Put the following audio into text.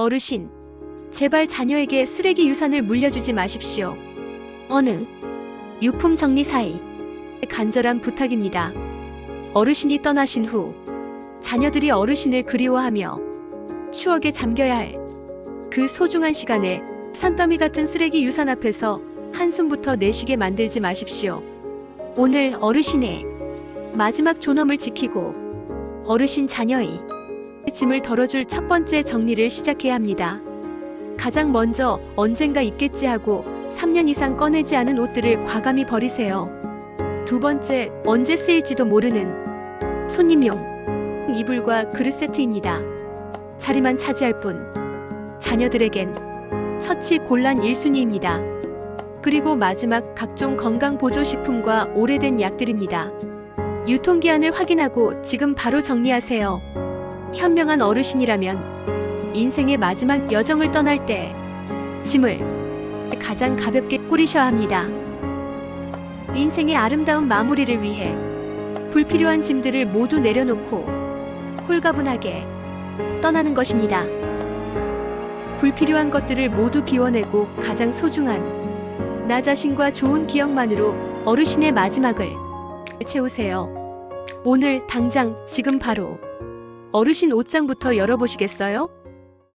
어르신, 제발 자녀에게 쓰레기 유산을 물려주지 마십시오. 어느 유품 정리 사이 간절한 부탁입니다. 어르신이 떠나신 후 자녀들이 어르신을 그리워하며 추억에 잠겨야 할 그 소중한 시간에 산더미 같은 쓰레기 유산 앞에서 한숨부터 내쉬게 만들지 마십시오. 오늘 어르신의 마지막 존엄을 지키고 어르신 자녀의 짐을 덜어줄 첫 번째 정리를 시작해야 합니다. 가장 먼저 언젠가 입겠지 하고 3년 이상 꺼내지 않은 옷들을 과감히 버리세요. 두 번째, 언제 쓰일지도 모르는 손님용 이불과 그릇 세트입니다. 자리만 차지할 뿐 자녀들에겐 처치 곤란 1순위입니다. 그리고 마지막 각종 건강 보조 식품과 오래된 약들입니다. 유통기한을 확인하고 지금 바로 정리하세요. 현명한 어르신이라면 인생의 마지막 여정을 떠날 때 짐을 가장 가볍게 꾸리셔야 합니다. 인생의 아름다운 마무리를 위해 불필요한 짐들을 모두 내려놓고 홀가분하게 떠나는 것입니다. 불필요한 것들을 모두 비워내고 가장 소중한 나 자신과 좋은 기억만으로 어르신의 마지막을 채우세요. 오늘 당장 지금 바로 어르신 옷장부터 열어보시겠어요?